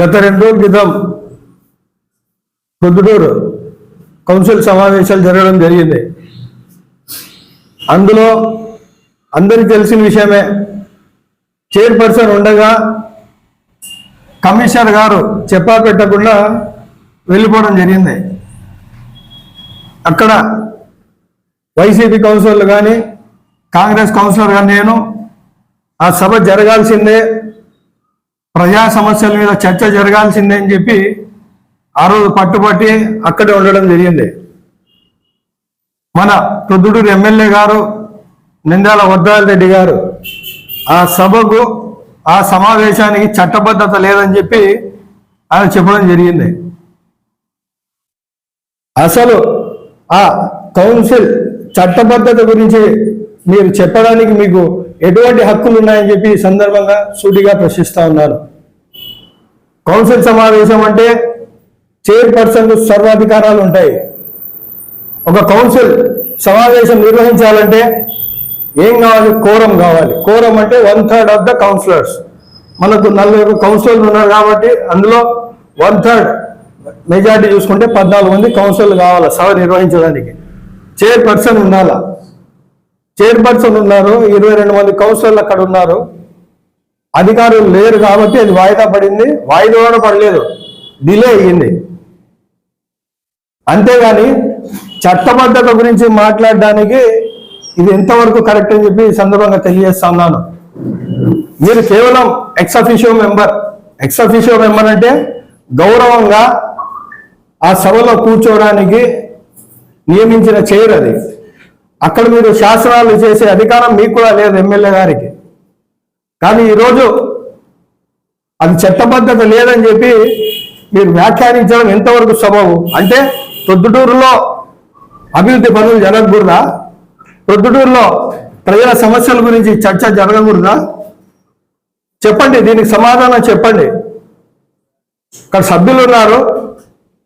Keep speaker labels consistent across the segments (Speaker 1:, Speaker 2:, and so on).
Speaker 1: గత రెండు రోజుల క్రితం పొద్దుటూరు కౌన్సిల్ సమావేశాలు జరగడం జరిగింది. అందులో అందరికీ తెలిసిన విషయమే చైర్పర్సన్ ఉండగా కమిషనర్ గారు చెప్పా పెట్టకుండా వెళ్ళిపోవడం జరిగింది. అక్కడ వైసీపీ కౌన్సిలర్లు కానీ కాంగ్రెస్ కౌన్సిలర్ కానీ నేను ఆ సభ జరగాల్సిందే ప్రజా సమస్యల మీద చర్చ జరగాల్సిందే అని చెప్పి ఆ రోజు పట్టుబట్టి అక్కడే ఉండడం జరిగింది. మన తొద్దుటూరు ఎమ్మెల్యే గారు నిందాల వద్దాల రెడ్డి గారు ఆ సభకు ఆ సమావేశానికి చట్టబద్ధత లేదని చెప్పి ఆయన చెప్పడం జరిగింది. అసలు ఆ కౌన్సిల్ చట్టబద్ధత గురించి మీరు చెప్పడానికి మీకు ఎటువంటి హక్కులు ఉన్నాయని చెప్పి ఈ సందర్భంగా సూటిగా ప్రశ్నిస్తా ఉన్నాను కౌన్సిల్ సమావేశం అంటే చైర్పర్సన్ సర్వాధికారాలు ఉంటాయి. ఒక కౌన్సిల్ సమావేశం నిర్వహించాలంటే ఏం కావాలి? కోరం కావాలి. కోరం అంటే one third of the councillors. మనకు నలుగురు కౌన్సిలర్లు ఉన్నారు కాబట్టి అందులో వన్ థర్డ్ మెజారిటీ చూసుకుంటే పద్నాలుగు మంది కౌన్సిలర్లు కావాలి సభ నిర్వహించడానికి. చైర్పర్సన్ ఉండాలా? చైర్పర్సన్ ఉన్నారు ఇరవై రెండు మంది కౌన్సిలర్లు అక్కడ ఉన్నారు. అధికారులు లేరు కాబట్టి అది వాయిదా పడింది. వాయిదా కూడా పడలేదు. డిలే అయ్యింది. అంతేగాని చట్టబద్ధత గురించి మాట్లాడడానికి ఇది ఎంతవరకు కరెక్ట్ అని చెప్పి సందర్భంగా తెలియజేస్తా ఉన్నాను. మీరు కేవలం ఎక్స్అఫిషియో మెంబర్ ఎక్స్అఫిషియో మెంబర్ అంటే గౌరవంగా ఆ సభలో కూర్చోవడానికి నియమించిన చైర్ అది. అక్కడ మీరు శాసనాలు చేసే అధికారం మీకు కూడా లేదు ఎమ్మెల్యే గారికి. కానీ ఈరోజు అది చట్టబద్ధత లేదని చెప్పి మీరు వ్యాఖ్యానించడం ఎంతవరకు సబబు? అంటే ప్రొద్దుటూరులో అభివృద్ధి పనులు జరగకూడదా? ప్రొద్దుటూరులో ప్రజల సమస్యల గురించి చర్చ జరగకూడదా? చెప్పండి దీనికి సమాధానం చెప్పండి. ఇక్కడ సభ్యులు ఉన్నారు.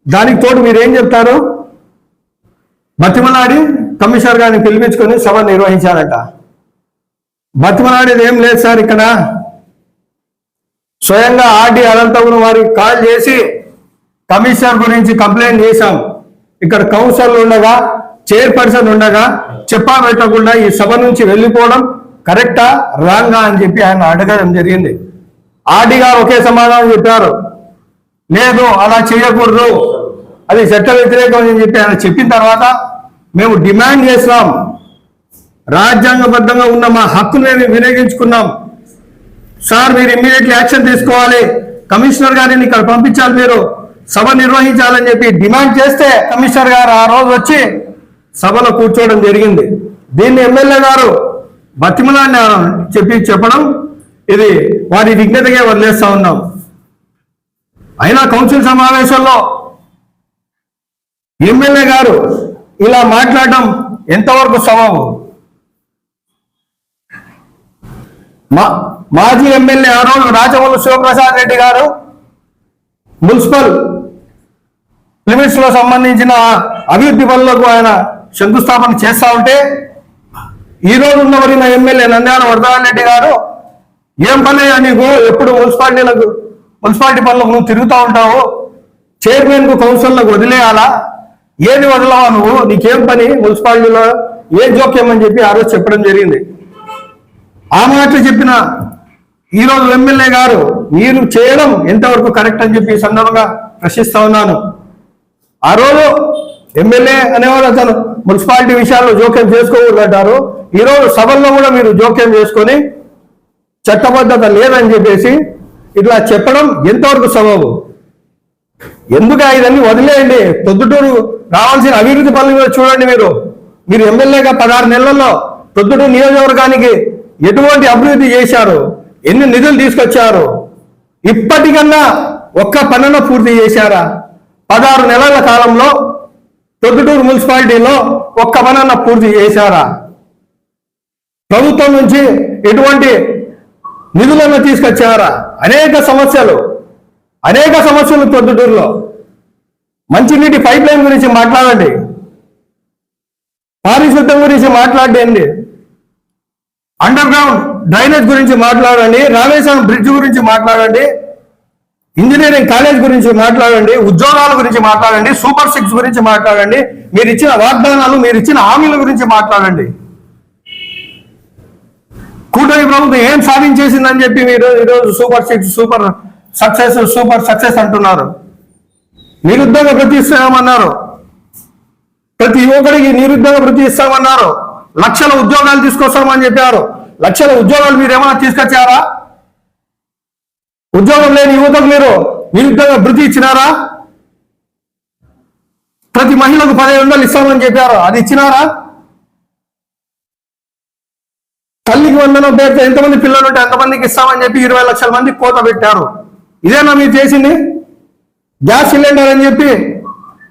Speaker 1: దానికి తోడు మీరు ఏం చెప్తారు? బతిమలాడి కమిషనర్ గారిని పిలిపించుకొని సభ నిర్వహించారట బతిమలాడేది ఏం లేదు సార్ ఇక్కడ. స్వయంగా ఆర్డి అనంతపురం వారికి కాల్ చేసి కమిషనర్ గురించి కంప్లైంట్ చేశాం. ఇక్కడ కౌన్సిల్ ఉండగా చైర్పర్సన్ ఉండగా చెప్పా పెట్టకుండా ఈ సభ నుంచి వెళ్ళిపోవడం కరెక్టా రాంగా అని చెప్పి ఆయన అడగడం జరిగింది. ఆర్డీ గారు ఒకే సమాధానం చెప్పారు. లేదు అలా చేయకూడదు. అది చట్ట వ్యతిరేకం అని చెప్పి ఆయన చెప్పిన తర్వాత మేము డిమాండ్ చేసినాం రాజ్యాంగబద్ధంగా ఉన్న మా హక్కును మేము వినియోగించుకున్నాం. సార్ మీరు ఇమ్మీడియట్లీ యాక్షన్ తీసుకోవాలి. కమిషనర్ గారిని ఇక్కడ పంపించాలి మీరు. సభ నిర్వహించాలని చెప్పి డిమాండ్ చేస్తే కమిషనర్ గారు ఆ రోజు వచ్చి సభలో కూర్చోవడం జరిగింది. దీన్ని ఎమ్మెల్యే గారు బతిమలాన్ని చెప్పి చెప్పడం ఇది వారి విజ్ఞతగా వదిలేస్తా ఉన్నాం. అయినా కౌన్సిల్ సమావేశంలో ఎమ్మెల్యే గారు ఇలా మాట్లాడడం ఎంతవరకు సబబు? మా మాజీ ఎమ్మెల్యే ఆ రోజు రాజమల్లు శివప్రసాద్ రెడ్డి గారు మున్సిపల్ లిమిట్స్లో సంబంధించిన అభివృద్ధి పనులకు ఆయన శంకుస్థాపన చేస్తా ఉంటే ఈ రోజు ఉన్నవరిన ఎమ్మెల్యే నంద్యాల వరదారాయణ రెడ్డి గారు ఏం పని నీకు? ఎప్పుడు మున్సిపాలిటీలకు మున్సిపాలిటీ పనులకు నువ్వు తిరుగుతూ ఉంటావు? చైర్మన్కు కౌన్సిల్లకు వదిలేయాలా? ఏది వదలవా నువ్వు? నీకేం పని? మున్సిపాలిటీలో ఏ జోక్యం అని చెప్పి ఆ రోజు చెప్పడం జరిగింది. ఆ మాట చెప్పిన ఈరోజు ఎమ్మెల్యే గారు మీరు చేయడం ఎంతవరకు కరెక్ట్ అని చెప్పి సందర్భంగా ప్రశ్నిస్తా ఉన్నాను. ఆ రోజు ఎమ్మెల్యే అనేవారు అతను మున్సిపాలిటీ విషయాల్లో జోక్యం చేసుకోకూడదు ఈరోజు సభల్లో కూడా మీరు జోక్యం చేసుకొని చట్టబద్ధత లేదని చెప్పేసి ఇట్లా చెప్పడం ఎంతవరకు సబబు? ఎందుకు ఇదన్నీ వదిలేయండి? పొద్దుటూరు రావాల్సిన అభివృద్ధి పనులు కూడా చూడండి మీరు. మీరు ఎమ్మెల్యేగా పదహారు నెలల్లో పొద్దుటూరు నియోజకవర్గానికి ఎటువంటి అభివృద్ధి చేశారు? ఎన్ని నిధులు తీసుకొచ్చారు? ఇప్పటికన్నా ఒక్క పనున పూర్తి చేశారా? పదహారు నెలల కాలంలో తొద్దుటూరు మున్సిపాలిటీలో ఒక్క పనన్న పూర్తి చేశారా? ప్రభుత్వం నుంచి ఎటువంటి నిధులను తీసుకొచ్చారా? అనేక సమస్యలు. అనేక సమస్యలు పొద్దుటూరులో మంచినీటి పైప్ లైన్ గురించి మాట్లాడండి. పారిశుద్ధం గురించి మాట్లాడండి. అండర్ గ్రౌండ్ డ్రైనేజ్ గురించి మాట్లాడండి. రామేశ్వరం బ్రిడ్జ్ గురించి మాట్లాడండి. ఇంజనీరింగ్ కాలేజ్ గురించి మాట్లాడండి. ఉద్యోగాల గురించి మాట్లాడండి. సూపర్ సిక్స్ గురించి మాట్లాడండి. మీరు ఇచ్చిన వాగ్దానాలు మీరు ఇచ్చిన హామీల గురించి మాట్లాడండి. కూటమి ప్రభుత్వం ఏం సాధించేసిందని చెప్పి మీరు ఈరోజు super six super success super success అంటున్నారు. నిరుద్యోగ వృత్తి ఇస్తామన్నారు ప్రతి యువకుడికి నిరుద్యోగ వృత్తి ఇస్తామన్నారు. లక్షల ఉద్యోగాలు తీసుకొస్తామని చెప్పారు. లక్షల ఉద్యోగాలు మీరు ఏమైనా తీసుకొచ్చారా? ఉద్యోగం లేని యువతకు మీరు నిరుద్యోగ వృత్తి ఇచ్చినారా? ప్రతి మహిళకు పదిహేను వందలు ఇస్తామని చెప్పారు. అది ఇచ్చినారా? తల్లికి వందనం పేరుతో ఎంతమంది పిల్లలు ఉంటే ఎంతమందికి ఇస్తామని చెప్పి ఇరవై లక్షల మంది కోత పెట్టారు. ఇదేనా మీరు చేసింది? గ్యాస్ సిలిండర్ అని చెప్పి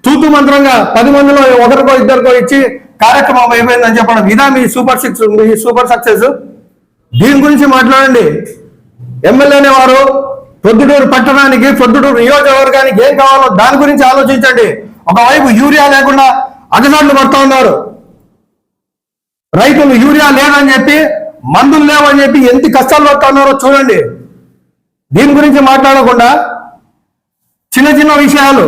Speaker 1: తూతు మంత్రంగా పది మందిలో ఒకరికో ఇద్దరికో ఇచ్చి కార్యక్రమం అయిపోయిందని చెప్పడం. ఇదా మీ సూపర్ సిక్స్ మీ సూపర్ సక్సెస్? దీని గురించి మాట్లాడండి. ఎమ్మెల్యేనే వారు పొద్దుటూరు పట్టణానికి పొద్దుటూరు నియోజకవర్గానికి ఏం కావాలో దాని గురించి ఆలోచించండి. ఒకవైపు యూరియా లేకుండా అగసాట్లు పడుతూ ఉన్నారు. రైతులు యూరియా లేదని చెప్పి మందులు లేవని చెప్పి ఎంత కష్టాలు పడుతున్నారో చూడండి. దీని గురించి మాట్లాడకుండా చిన్న చిన్న విషయాలు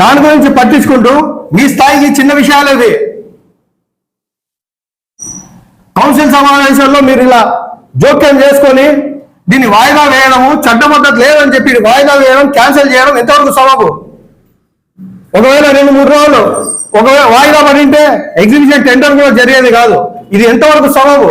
Speaker 1: దాని గురించి పట్టించుకుంటూ మీ స్థాయికి చిన్న విషయాలు ఇవి. కౌన్సిల్ సమావేశంలో మీరు ఇలా జోక్యం చేసుకొని దీన్ని వాయిదా వేయడము చట్టబద్ధత లేదని చెప్పి వాయిదా వేయడం క్యాన్సిల్ చేయడం ఎంతవరకు సబబు? ఒకవేళ రెండు మూడు రోజులు ఒకవేళ వాయిదా పడింటే ఎగ్జిబిషన్ టెండర్ కూడా జరిగేది కాదు. ఇది ఎంతవరకు సబబు?